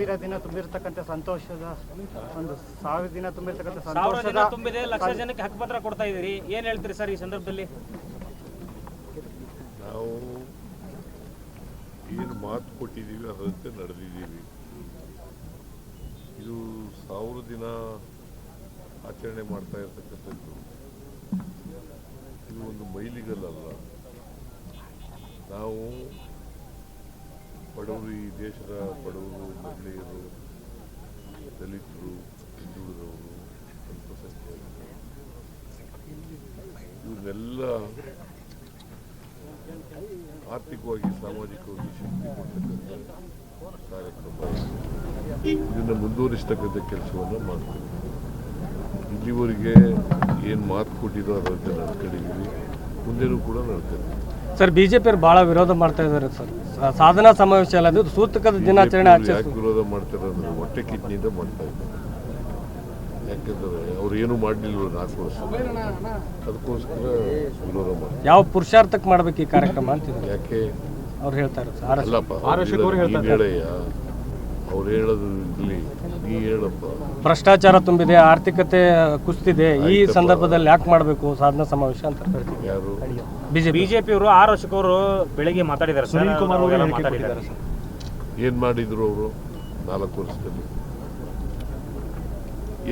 ಸಾವಿರ ದಿನ ತುಂಬಿರ್ತಕ್ಕಂಥ ಸಂತೋಷದ ಒಂದು ಸಾವಿರ ದಿನ ತುಂಬಿರ್ತಕ್ಕಂಥ ಸಾವಿರ ಸಂತೋಷದ ತುಂಬಿದೆ ಲಕ್ಷ ಜನಕ್ಕೆ ಹಕ್ಕುಪತ್ರ ಕೊಡ್ತಾ ಇದೀರಿ ಏನ್ ಹೇಳ್ತೀರಿ ಸರ್ ಈ ಸಂದರ್ಭದಲ್ಲಿ? ನಾವು ಏನು ಮಾತು ಕೊಟ್ಟಿದ್ದೀವಿ ಅದರಂತೆ ನಡೆದಿದ್ದೀವಿ. ಇದು ಸಾವಿರ ದಿನ ಆಚರಣೆ ಮಾಡ್ತಾ ಇರತಕ್ಕಂಥದ್ದು. ಇದು ಒಂದು ಮೈಲಿಗಲ್ಲ ನಾವು ಬಡವರು ಈ ದೇಶದ ಬಡವರು ಮಹಿಳೆಯರು, ದಲಿತರು, ಹಿಂದುಳಿದವರು ಇವ್ರನ್ನೆಲ್ಲ ಆರ್ಥಿಕವಾಗಿ, ಸಾಮಾಜಿಕವಾಗಿ ಶಕ್ತಿ ಕೊಡ್ತಕ್ಕಂಥ ಕಾರ್ಯಕ್ರಮ. ಇದನ್ನು ಮುಂದುವರಿಸ್ತಕ್ಕಂಥ ಕೆಲಸವನ್ನು ಮಾಡ್ತೀವಿ. ಇಲ್ಲಿವರೆಗೆ ಏನು ಮಾತು ಕೊಟ್ಟಿರೋ ಅದರಂತೆ ನಡ್ಕೊಂಡಿದ್ದೀವಿ ಮುಂದೆನೂ ಕೂಡ ನಡ್ಕೊಂಡಿದ್ದೀವಿ ಸರ್ ಬಿಜೆಪಿ ಬಹಳ ವಿರೋಧ ಮಾಡ್ತಾ ಇದ್ದಾರೆ ಸರ್. ಸಾಧನಾ ಸಮಾವೇಶ ಅಲ್ಲ ಅದು ಸೂತಕದ ದಿನಾಚರಣೆ ಆಚರಿಸ ವಿರೋಧ ಮಾಡ್ತಿರೋದು? ಹೊಟ್ಟೆ ಕಿಡ್ನಿಯಿಂದ ಮಾಡ್ತಾ ಇದ್ದಾರೆ. ಯಾಕಂದ್ರೆ ಅವ್ರು ಏನು ಮಾಡಲಿಲ್ಲ ನಾಲ್ಕು ವರ್ಷ. ಅದಕ್ಕೋಸ್ಕರ ವಿರೋಧ ಮಾಡ್ತಾರೆ ಯಾವ ಪುರುಷಾರ್ಥಕ್ಕೆ ಮಾಡ್ಬೇಕು ಈ ಕಾರ್ಯಕ್ರಮ ಅಂತ ಯಾಕೆ? ಅವ್ರು ಹೇಳ್ತಾರೆ ಸರ್ ಅಲ್ಲಪ್ಪ ಅವ್ರು ನೀ ಹೇಳಪ್ಪ. ಭ್ರಷ್ಟಾಚಾರ ತುಂಬಿದೆ ಆರ್ಥಿಕತೆ ಕುಸ್ತಿದೆ ಈ ಸಂದರ್ಭದಲ್ಲಿ ಯಾಕೆ ಮಾಡಬೇಕು? ಸಾಧನಾ ಸಮಾವೇಶ ಅಂತ ಹೇಳ್ತೀವಿ ಯಾರು? BJP BJP. ಅವರು ಆರ್ ವರ್ಷಕ್ಕವರು ಅವರು ಬೆಳಿಗ್ಗೆ ಮಾತಾಡಿದ್ದಾರೆ ಸರ್. ಅವಾಗೆಲ್ಲ ಮಾತಾಡಿದ್ದಾರೆ. ಏನು ಮಾಡಿದ್ರು ಅವರು? ನಾಲ್ಕು ವರ್ಷದಲ್ಲಿ.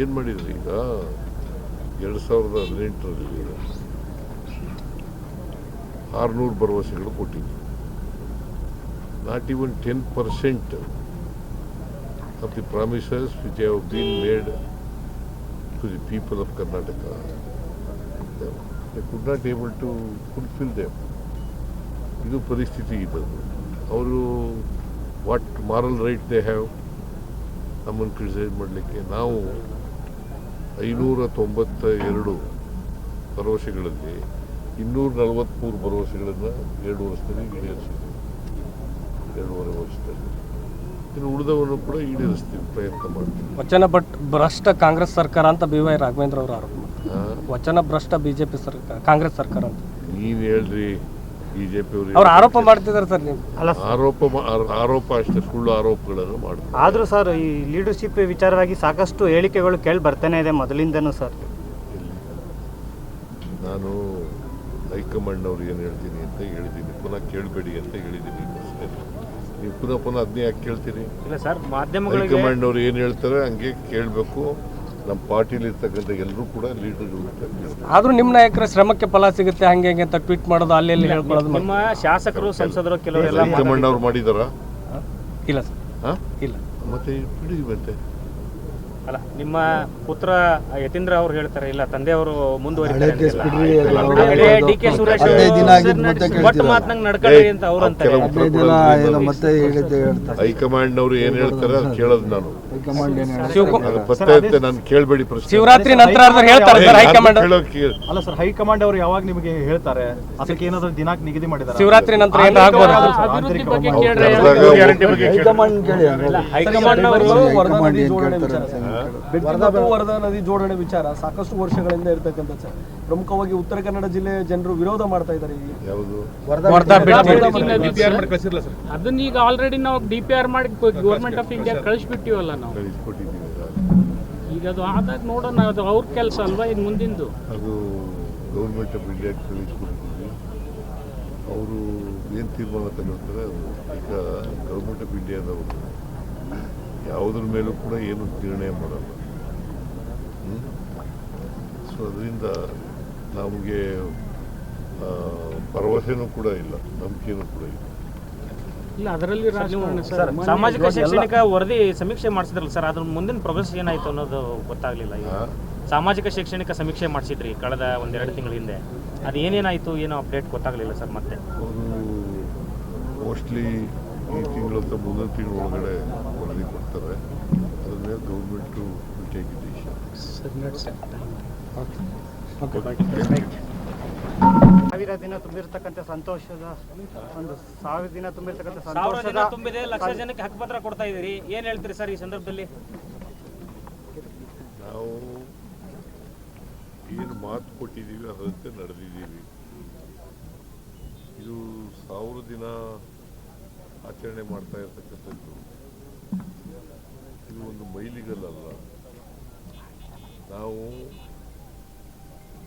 ಏನು ಮಾಡಿದ್ರು ಈಗ? ಎರಡ್ ಸಾವಿರದ ಹದಿನೆಂಟರಲ್ಲಿ ಆರುನೂರು ಭರವಸೆಗಳು ಕೊಟ್ಟಿದ್ರು. Not even ten percent of the promises which have been made to the people of Karnataka they could not able to fulfill them. ಇದು ಪರಿಸ್ಥಿತಿ ಇದ್ದದ್ದು ಅವರು what moral right they have ನಮ್ಮನ್ನು ಕ್ರಿಟಿಸೈಸ್ ಮಾಡಲಿಕ್ಕೆ. ನಾವು ಐನೂರ ತೊಂಬತ್ತ ಎರಡು ಭರವಸೆಗಳಲ್ಲಿ ಇನ್ನೂರ ನಲವತ್ತ್ಮೂರು ಭರವಸೆಗಳನ್ನು ಎರಡು ವರ್ಷದಲ್ಲಿ ಈಡೇರಿಸಿದ್ವಿ. ಎರಡೂವರೆ ವರ್ಷದಲ್ಲಿ. ಇನ್ನು ಉಳಿದವರು ಕೂಡ ಈಡೇರಿಸ್ತೀವಿ ಪ್ರಯತ್ನ ಮಾಡ್ತೀವಿ. ವಚನ ಭಟ್ ಭ್ರಷ್ಟ ಕಾಂಗ್ರೆಸ್ ಸರ್ಕಾರ ಅಂತ ಬಿ ವೈ ರಾಘವೇಂದ್ರ ಅವರು ಆರೋಪ ಮಾಡ್ತಾರೆ. ವಚನ ಭ್ರಷ್ಟ ಬಿಜೆಪಿ ಸರ್ಕಾರ ಕಾಂಗ್ರೆಸ್ ಸರ್ಕಾರ ಅಂತ. ನೀನು ಹೇಳ್ರಿ ಬಿಜೆಪಿ ಅವರು ಅವ್ರು ಆರೋಪ ಮಾಡ್ತಿದ್ದಾರೆ ಸರ್ ನೀವು. ಅಲ್ಲ ಆರೋಪ ಮಾ- ಆರೋ- ಆರೋಪ ಅಷ್ಟೇ ಸುಳ್ಳು ಆರೋಪಗಳನ್ನು ಮಾಡ್ತಾರೆ. ಆದರೂ ಸರ್ ಈ ಲೀಡರ್ಶಿಪ್ ವಿಚಾರವಾಗಿ ಸಾಕಷ್ಟು ಹೇಳಿಕೆಗಳು ಕೇಳಿ ಬರ್ತಾನೆ ಇದೆ ಮೊದಲಿಂದನೂ ಸರ್. ನಾನು ನಾನು ಹೈಕಮಾಂಡ್ನವ್ರು ಏನು ಹೇಳ್ತೀನಿ ಅಂತ ಹೇಳಿದ್ದೀನಿ. ಪುನಃ ಕೇಳಬೇಡಿ ಅಂತ ಹೇಳಿದ್ದೀನಿ. ಅಷ್ಟೇ. ನೀವು ಪುನಃ ಪುನಃ ಅದನ್ನೇ ಯಾಕೆ ಕೇಳ್ತೀರಿ? ಇಲ್ಲ ಸರ್ ಮಾಧ್ಯಮಗಳಿಗೆ ಹೈಕಮಾಂಡ್ನವ್ರು ಏನು ಹೇಳ್ತಾರೆ ಹಂಗೆ ಕೇಳಬೇಕು. ನಮ್ಮ ಪಾರ್ಟಿಲಿ ಇರ್ತಕ್ಕಂಥ ಎಲ್ಲರೂ ಕೂಡ ಲೀಡರ್ಗಳು ಆದರೂ ಆದ್ರೂ ನಿಮ್ಮ ನಾಯಕರ ಶ್ರಮಕ್ಕೆ ಫಲ ಸಿಗುತ್ತೆ ಹಂಗೆ ಹಂಗೆ ಅಂತ ಟ್ವೀಟ್ ಮಾಡೋದು ಅಲ್ಲಿ ಇಲ್ಲಿ ಹೇಳ್ಕೊಳ್ಳೋದು ನಿಮ್ಮ ಶಾಸಕರು ಸಂಸದರು ಕೆಲವರೆಲ್ಲ ಹೈಕಮಾಂಡ್ ಅವ್ರು ಮಾಡಿದಾರ? ಇಲ್ಲ ಸರ್. ಹಾಂ? ಇಲ್ಲ. ಮತ್ತೆ ಬಿಡಿ ಮತ್ತೆ. ಅಲ್ಲ ನಿಮ್ಮ ಪುತ್ರ ಯತೀಂದ್ರ ಅವ್ರು ಹೇಳ್ತಾರೆ ಇಲ್ಲ ತಂದೆಯವರು ಮುಂದುವರಿತಾರೆ ಅಂತೆಲ್ಲ. ಡಿ ಕೆ ಸುರೇಶ್ ಒಟ್ಟು ಮಾತನಾಗ ನಡ್ಕೊಳ್ಳಿ ಅಂತ ಅವ್ರು ಏನು ಹೇಳ್ತಾರೆ. ಅದು ಕೇಳೋದು ನಾನು. ಹೈಕಮಾಂಡ್ ಪತ್ತೆ ನಾನು ಕೇಳಬೇಡಿ ಪ್ರಶ್ನೆ. ಶಿವರಾತ್ರಿ ನಂತರ ಆದ್ರೆ ಹೇಳ್ತಾರೆ ಸರ್ ಹೈಕಮಾಂಡ್ ಅಲ್ಲ ಸರ್ ಹೈಕಮಾಂಡ್ ಅವರು ಯಾವಾಗ ನಿಮಗೆ ಹೇಳ್ತಾರೆ? ಅದಕ್ಕೆ ಏನಾದ್ರು ದಿನಾಂಕ ನಿಗದಿ ಮಾಡಿದ್ದಾರೆ ಶಿವರಾತ್ರಿ ನಂತರ. ಹೈಕಮಾಂಡ್ ಕೇಳಿ ಹೈಕಮಾಂಡ್ ಅವರು ವರದಾ ನದಿ ಜೋಡಣೆ ವಿಚಾರ ಸಾಕಷ್ಟು ವರ್ಷಗಳಿಂದ ಇರ್ತಕ್ಕಂಥ ಸರ್ ಪ್ರಮುಖವಾಗಿ ಉತ್ತರ ಕನ್ನಡ ಜಿಲ್ಲೆ ಜನರು ವಿರೋಧ ಮಾಡ್ತಾ ಇದ್ದಾರೆ ಅದನ್ನ ಈಗ ಆಲ್ರೆಡಿ ನಾವು ಡಿ ಪಿ ಆರ್ ಮಾಡಿ ಗೌರ್ಮೆಂಟ್ ಆಫ್ ಇಂಡಿಯಾ ಕಳಿಸ್ಬಿಟ್ಟಿವಲ್ಲ ನಾವು. ಈಗ ಅದು ಆದಾಗ ನೋಡೋಣ ಅದು ಅವ್ರ ಕೆಲಸ ಅಲ್ವಾ ಇನ್ನು ಮುಂದಿಂದು? ಅದು ಗೌರ್ಮೆಂಟ್ ಆಫ್ ಇಂಡಿಯಾ ಕಳಿಸ್ಕೊಡ್ತೀವಿ ಅವರು ಏನು ತೀರ್ಮಾನ ತಗೊಳ್ತಾರೆ ಈಗ ಗೌರ್ಮೆಂಟ್ ಆಫ್ ಇಂಡಿಯಾದವರು ಯಾವುದ್ರ ಮೇಲೂ ಕೂಡ ಏನು ನಿರ್ಣಯ ಮಾಡಲ್ಲ. ಸೊ ಅದರಿಂದ ನಮಗೆ ಆ, ಭರವಸೆನೂ ಕೂಡ ಇಲ್ಲ ನಂಬಿಕೆನೂ ಕೂಡ ಇಲ್ಲ. ಇಲ್ಲ ಅದರಲ್ಲಿ ರಾಜಕಾರಣ ಸರ್ ಸರ್ ಸಾಮಾಜಿಕ ಶೈಕ್ಷಣಿಕ ವರದಿ ಸಮೀಕ್ಷೆ ಮಾಡಿಸಿದ್ರಲ್ಲ ಸರ್ ಅದ್ರ ಮುಂದಿನ ಪ್ರೋಗ್ರೆಸ್ ಏನಾಯ್ತು ಅನ್ನೋದು ಗೊತ್ತಾಗ್ಲಿಲ್ಲ ಈಗ. ಸಾಮಾಜಿಕ ಶೈಕ್ಷಣಿಕ ಸಮೀಕ್ಷೆ ಮಾಡಿಸಿದ್ರಿ ಕಳೆದ ಒಂದೆರಡು ತಿಂಗಳ ಹಿಂದೆ. ಅದು ಏನೇನಾಯ್ತು ಏನೋ ಅಪ್ಡೇಟ್ ಗೊತ್ತಾಗ್ಲಿಲ್ಲ ಸರ್ ಮತ್ತೆ? ಮೋಸ್ಟ್ಲಿ ಈ ತಿಂಗಳು ಅಥವಾ ಮುಂದಿನ ತಿಂಗಳ ಒಳಗಡೆ ವರದಿ ಕೊಡ್ತಾರೆ. ಅದ್ರ ಮೇಲೆ ಗೌರ್ಮೆಂಟು ಟೇಕ್ ಸಾವಿರ ದಿನ ತುಂಬಿರ್ತಕ್ಕಂಥ ಸಂತೋಷದ ಒಂದು ಸಾವಿರ ದಿನ ತುಂಬಿರ್ತಕ್ಕಂಥ ಸಾವಿರ ದಿನ ಸಂತೋಷದ ತುಂಬಿದೆ ಲಕ್ಷ ಜನಕ್ಕೆ ಹಕ್ಕುಪತ್ರ ಕೊಡ್ತಾ ಇದ್ದೀರಿ. ಏನ್ ಹೇಳ್ತೀರಿ ಸರ್ ಈ ಸಂದರ್ಭದಲ್ಲಿ? ನಾವು ಏನು ಮಾತು ಕೊಟ್ಟಿದ್ದೀವಿ ಅದರಂತೆ ನಡೆದಿದ್ದೀವಿ. ಇದು ಸಾವಿರ ದಿನ ಆಚರಣೆ ಮಾಡ್ತಾ ಇರ್ತಕ್ಕಂಥದ್ದು. ಒಂದು ಮೈಲಿಗಲ್ಲ ನಾವು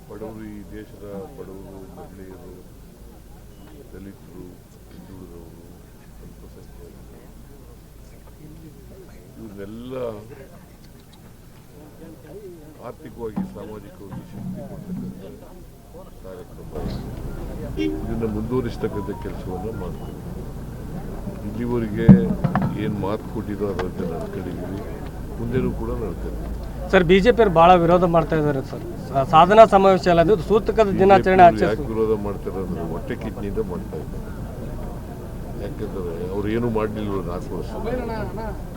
ಬಡವರು ಈ ದೇಶದ ಬಡವರು, ಮಹಿಳೆಯರು, ದಲಿತರು, ಹಿಂದುಳಿದವರು ಅಲ್ಪಸಂಖ್ಯಾತರು ಇವನ್ನೆಲ್ಲ ಆರ್ಥಿಕವಾಗಿ, ಸಾಮಾಜಿಕವಾಗಿ ಶಕ್ತಿ ಕೊಡ್ತಕ್ಕಂಥ ಕಾರ್ಯಕ್ರಮ. ಇದನ್ನು ಮುಂದುವರಿಸ್ತಕ್ಕಂಥ ಕೆಲಸವನ್ನು ಮಾಡ್ತೀವಿ. ಇಲ್ಲಿವರೆಗೆ ಏನು ಮಾತು ಕೊಟ್ಟಿರೋ ಅದರಂತೆ ನಡ್ಕೊಂಡಿದ್ದೀವಿ ಮುಂದೆನೂ ಕೂಡ ನಡ್ಕೊಂಡಿದ್ದೀವಿ ಸರ್ ಬಿಜೆಪಿ ಭಾಳ ವಿರೋಧ ಮಾಡ್ತಾ ಇದ್ದಾರೆ ಸರ್. ಸಾಧನಾ ಸಮಾವೇಶ ಅಲ್ಲ ಅದು ಸೂತಕದ ದಿನಾಚರಣೆ ಯಾಕೆ ವಿರೋಧ ಮಾಡ್ತಾರೆ ಅಂದ್ರೆ ಹೊಟ್ಟೆ ಕಿಡ್ನಿಯಿಂದ ಮಾಡ್ತಾ ಇದ್ದಾರೆ. ಯಾಕಂದ್ರೆ ಅವ್ರು ಏನು ಮಾಡಲಿಲ್ಲ ನಾಲ್ಕು ವರ್ಷ.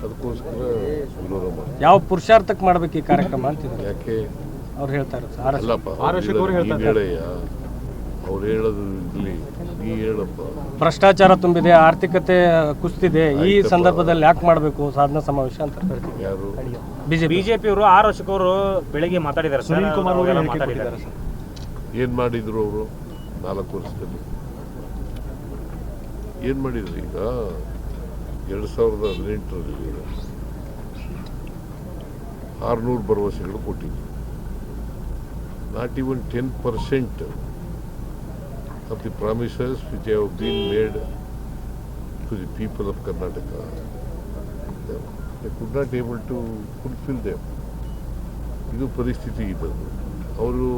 ಅದಕ್ಕೋಸ್ಕರ ವಿರೋಧ ಮಾಡ್ತಾರೆ. ಯಾವ ಪುರುಷಾರ್ಥಕ್ಕೆ ಮಾಡ್ಬೇಕು ಈ ಕಾರ್ಯಕ್ರಮ ಅಂತಿದ್ದಾರೆ? ಯಾಕೆ? ಅವ್ರು ಹೇಳ್ತಾರೆ ಸರ್ ಅಲ್ಲಪ್ಪ ಆರ್ ವರ್ಷಕ್ಕೆ ಅವ್ರು ಹೇಳ್ತಾ ನೀನ್ ಹೇಳಯ್ಯ. ಅವ್ರು ಹೇಳೋದು ಇಲ್ಲಿ ನೀ ಹೇಳಪ್ಪ. ಭ್ರಷ್ಟಾಚಾರ ತುಂಬಿದೆ ಆರ್ಥಿಕತೆ ಕುಸ್ತಿದೆ ಈ ಸಂದರ್ಭದಲ್ಲಿ ಯಾಕೆ ಮಾಡಬೇಕು ಸಾಧನಾ ಸಮಾವೇಶ ಅಂತ ಹೇಳ್ತೀವಿ ಯಾರು? BJP BJP. ಅವರು ಆರ್ ವರ್ಷಕ್ಕೆ ಅವರು ಬೆಳಿಗ್ಗೆ ಮಾತಾಡಿದ್ದಾರೆ ಸರ್. ಸುನೀಲ್ ಕುಮಾರ್ ಅವರು ಹೇಳಿಕೆ ಮಾತಾಡಿದ್ದಾರೆ. ಕೊಟ್ಟಿದ್ದಾರೆ ಸರ್. ಏನು ಮಾಡಿದ್ರು ಅವರು ನಾಲ್ಕು ವರ್ಷದಲ್ಲಿ? ಏನು ಮಾಡಿದ್ರು ಈಗ? ಎರಡು ಸಾವಿರದ ಹದಿನೆಂಟರಲ್ಲಿ ಆರುನೂರು ಭರವಸೆಗಳು ಕೊಟ್ಟಿದ್ರು. Not even ten percent of the promises which have been made to the people of Karnataka They could not able to fulfill them. ಇದು ಪರಿಸ್ಥಿತಿ ಬಂದು ಅವರು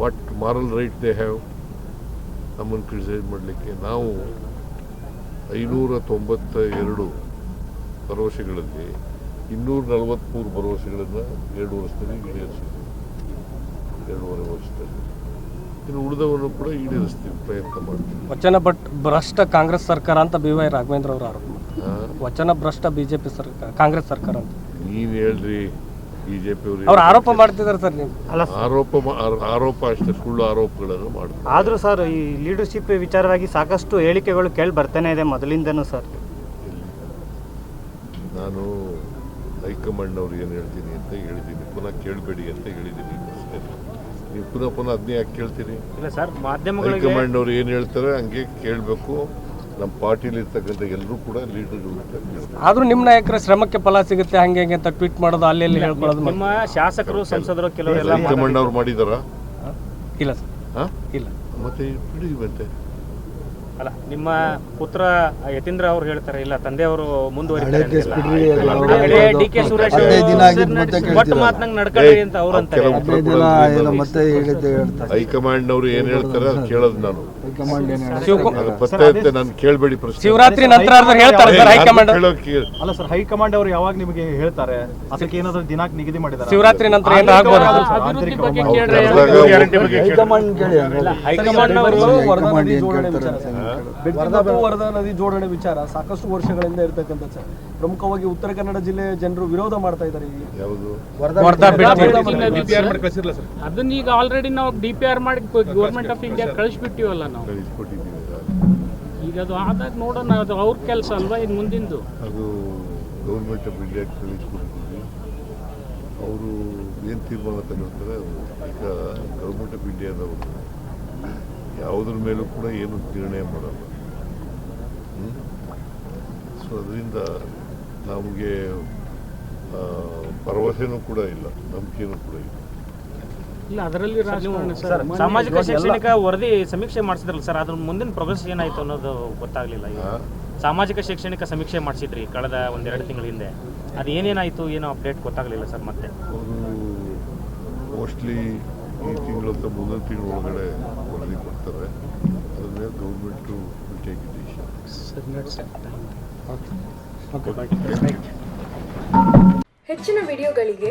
what moral right they have ನಮ್ಮನ್ನು ಕ್ರಿಟಿಸೈಸ್ ಮಾಡಲಿಕ್ಕೆ ನಾವು ಐನೂರ ತೊಂಬತ್ತ ಎರಡು ಭರವಸೆಗಳಲ್ಲಿ ಇನ್ನೂರ ನಲವತ್ತ್ಮೂರು ಭರವಸೆಗಳನ್ನು ಎರಡು ವರ್ಷದಲ್ಲಿ ಈಡೇರಿಸಿದ್ವಿ. ಎರಡೂವರೆ ವರ್ಷದಲ್ಲಿ. ಇನ್ನು ಉಳಿದವರು ಕೂಡ ಈಡೇರಿಸ್ತೀವಿ ಪ್ರಯತ್ನ ಮಾಡ್ತೀವಿ. ವಚನ ಭಟ್ ಭ್ರಷ್ಟ ಕಾಂಗ್ರೆಸ್ ಸರ್ಕಾರ ಅಂತ ಬಿ ವೈ ರಾಘವೇಂದ್ರ ಅವರು ಆರೋಪ. ಮಾಡ್ತಾರೆ ವಚನ ಭ್ರಷ್ಟ ಬಿಜೆಪಿ ಸರ್ಕಾರ ಕಾಂಗ್ರೆಸ್ ಸರ್ಕಾರ ಅಂತ. ನೀನ್ ಹೇಳ್ರಿ ಬಿಜೆಪಿ ಅವ್ರು ಆರೋಪ ಮಾಡ್ತಿದ್ದಾರೆ ಸರ್ ನೀವು. ಅಲ್ಲ ಆರೋಪ ಮಾ- ಆರೋ- ಆರೋಪ ಅಷ್ಟೇ ಸುಳ್ಳು ಆರೋಪಗಳನ್ನು ಮಾಡ್ತಾರೆ. ಆದರೂ ಸರ್ ಈ ಲೀಡರ್ಶಿಪ್ ವಿಚಾರವಾಗಿ ಸಾಕಷ್ಟು ಹೇಳಿಕೆಗಳು ಕೇಳಿ ಬರ್ತಾನೆ ಇದೆ ಮೊದಲಿಂದನೂ ಸರ್. ನಾನು ಹೈಕಮಾಂಡ್ ಅವ್ರು ಏನು ಹೇಳ್ತೀನಿ ಅಂತ ಹೇಳಿದ್ದೀನಿ. ಪುನಃ ಕೇಳಬೇಡಿ ಅಂತ ಹೇಳಿದ್ದೀನಿ. ನೀವು ಪುನಃ ಪುನಃ ಅದನ್ನೇ ಯಾಕೆ ಕೇಳ್ತೀರಿ? ಇಲ್ಲ ಸರ್ ಮಾಧ್ಯಮಗಳಿಗೆ ಹೈಕಮಾಂಡ್ ಅವ್ರು ಏನು ಹೇಳ್ತಾರೆ ಹಂಗೆ ಕೇಳಬೇಕು. ನಮ್ಮ ಪಾರ್ಟಿಲಿ ಇರ್ತಕ್ಕಂಥ ಎಲ್ಲರೂ ಕೂಡ ಲೀಡರ್ಗಳು ಆದ್ರೂ ನಿಮ್ಮ ನಾಯಕರ ಶ್ರಮಕ್ಕೆ ಫಲ ಸಿಗುತ್ತೆ ಹಂಗೆ ಹಂಗೆ ಅಂತ ಟ್ವೀಟ್ ಮಾಡೋದು ಅಲ್ಲಿ ಇಲ್ಲಿ ಹೇಳ್ಕೊಳ್ಳೋದು ನಿಮ್ಮ ಶಾಸಕರು ಸಂಸದರು ಕೆಲವರೆಲ್ಲ ಹೈಕಮಾಂಡ್ ಅವ್ರು ಮಾಡಿದಾರ? ಇಲ್ಲ ಸರ್. ಹಾಂ? ಇಲ್ಲ. ಮತ್ತೆ ಬಿಡಿ ಮತ್ತೆ. ಅಲ್ಲ ನಿಮ್ಮ ಪುತ್ರ ಯತೀಂದ್ರ ಅವ್ರು ಹೇಳ್ತಾರೆ ಇಲ್ಲ ತಂದೆಯವರು ಮುಂದುವರಿತಾರೆ ಕೇಸ್ ಅಂತೆಲ್ಲ. ಬಿಡ್ರಿ ಅದು ಡಿ ಕೆ ಸುರೇಶ್ ಅವರು ಏನೋ ಹೇಳ್ತಾರೆ. ಹೈಕಮಾಂಡ್ ನವರು ಏನ್ ಹೇಳ್ತಾರೆ ಅದು ಕೇಳೋದು ನಾನು. ಹೈಕಮಾಂಡ್ ಏನು ಹೇಳಿ ಶಿವಕು ಅದು ನಾನು ಕೇಳಬೇಡಿ ಪ್ರಶ್ನೆ. ಶಿವರಾತ್ರಿ ನಂತರ ಆದ್ರೂ ಹೇಳ್ತಾರೆ ಸರ್ ಹೈಕಮಾಂಡ್ ಅಲ್ಲ ಸರ್ ಹೈಕಮಾಂಡ್ ಅವರು ಯಾವಾಗ ನಿಮಗೆ ಹೇಳ್ತಾರೆ? ಅದಕ್ಕೆ ಏನಾದ್ರು ದಿನಾಂಕ ನಿಗದಿ ಮಾಡಿದ್ದಾರೆ ಶಿವರಾತ್ರಿ ನಂತರ ಏನಾರ ಆಗ್ಬೋದು? ಅಭಿವೃದ್ಧಿ ಬಗ್ಗೆ ಅವ್ರು ಕೇಳ್ರಿ. ಗ್ಯಾರಂಟಿ ಬಗ್ಗೆ ಹೈಕಮಾಂಡ್ ಕೇಳಿ ಅಂದ್ರೆ. ಹೈಕಮಾಂಡ್ ಅವರು ಹೈಕಮಾಂಡ್ ಏನ್ ಕೇಳ್ತಾರೆ? ಅಂತ ಬೆಟ್ಟದ ವರದಾ ನದಿ ಜೋಡಣೆ ವಿಚಾರ ಸಾಕಷ್ಟು ವರ್ಷಗಳಿಂದ ಇರ್ತಕ್ಕಂಥ ಸರ್. ಪ್ರಮುಖವಾಗಿ ಉತ್ತರ ಕನ್ನಡ ಜಿಲ್ಲೆ ಜನರು ವಿರೋಧ ಮಾಡ್ತಾ ಇದ್ದಾರೆ ಈ ಯಾವುದು? ವರ್ಧಾ ಬೆಟ್ಟ ಅದನ್ನ ಈಗ ಆಲ್ರೆಡಿ ನಾವು ಡಿ ಪಿ ಆರ್ ಮಾಡಿ ಗೌರ್ಮೆಂಟ್ ಆಫ್ ಇಂಡಿಯಾ ಕಳಿಸ್ಬಿಟ್ಟಿವಲ್ಲ ನಾವು. ಕಳಿಸ್ಕೊಟ್ಟಿದ್ದೀವಿ ಈಗ ಅದು ಆದಾಗ ನೋಡೋಣ ಅದು ಅವ್ರ ಕೆಲಸ ಅಲ್ವಾ ಇನ್ನು ಮುಂದಿಂದು? ಅದು ಗೌರ್ಮೆಂಟ್ ಆಫ್ ಇಂಡಿಯಾಗೆ ಕಳಿಸ್ಕೊಟ್ಟಿದ್ದೀವಿ ಅವರು ಏನು ತೀರ್ಮಾನ ತಗೊಳ್ತಾರೆ ಅದು ಈಗ ಗೌರ್ಮೆಂಟ್ ಆಫ್ ಇಂಡಿಯಾದವರು ಯಾವುದ್ರ ಮೇಲೂ ಕೂಡ ಏನು ನಿರ್ಣಯ ಮಾಡಲ್ಲ. ಸೊ ಅದರಿಂದ ನಮಗೆ ಭರವಸೆನೂ ಕೂಡ ಇಲ್ಲ ನಂಬಿಕೆನೂ ಕೂಡ ಇಲ್ಲ. ಇಲ್ಲ ಅದರಲ್ಲಿ ರಾಜಕಾರಣ ಸರ್ ಸಾಮಾಜಿಕ ಶೈಕ್ಷಣಿಕ ವರದಿ ಸಮೀಕ್ಷೆ ಮಾಡಿಸಿದ್ರಲ್ಲ ಸರ್ ಅದ್ರ ಮುಂದಿನ ಪ್ರೋಗ್ರೆಸ್ ಏನಾಯ್ತು ಅನ್ನೋದು ಗೊತ್ತಾಗ್ಲಿಲ್ಲ ಈಗ. ಸಾಮಾಜಿಕ ಶೈಕ್ಷಣಿಕ ಸಮೀಕ್ಷೆ ಮಾಡಿಸಿದ್ರಿ ಕಳೆದ ಒಂದೆರಡು ತಿಂಗಳ ಹಿಂದೆ. ಅದು ಏನೇನಾಯ್ತು ಏನೋ ಅಪ್ಡೇಟ್ ಗೊತ್ತಾಗ್ಲಿಲ್ಲ ಸರ್ ಮತ್ತೆ. ಮೋಸ್ಟ್ಲಿ ಈ ತಿಂಗಳು ಅಂತ ಮುಂದಿನ ತಿಂಗಳ ಒಳಗಡೆ ವರದಿ ಕೊಡ್ತಾರೆ. ಅದ್ರ ಮೇಲೆ ಗೌರ್ಮೆಂಟು ಟೇಕ್ ಡಿಸಿಷನ್ ಹೆಚ್ಚಿನ ವಿಡಿಯೋಗಳಿಗೆ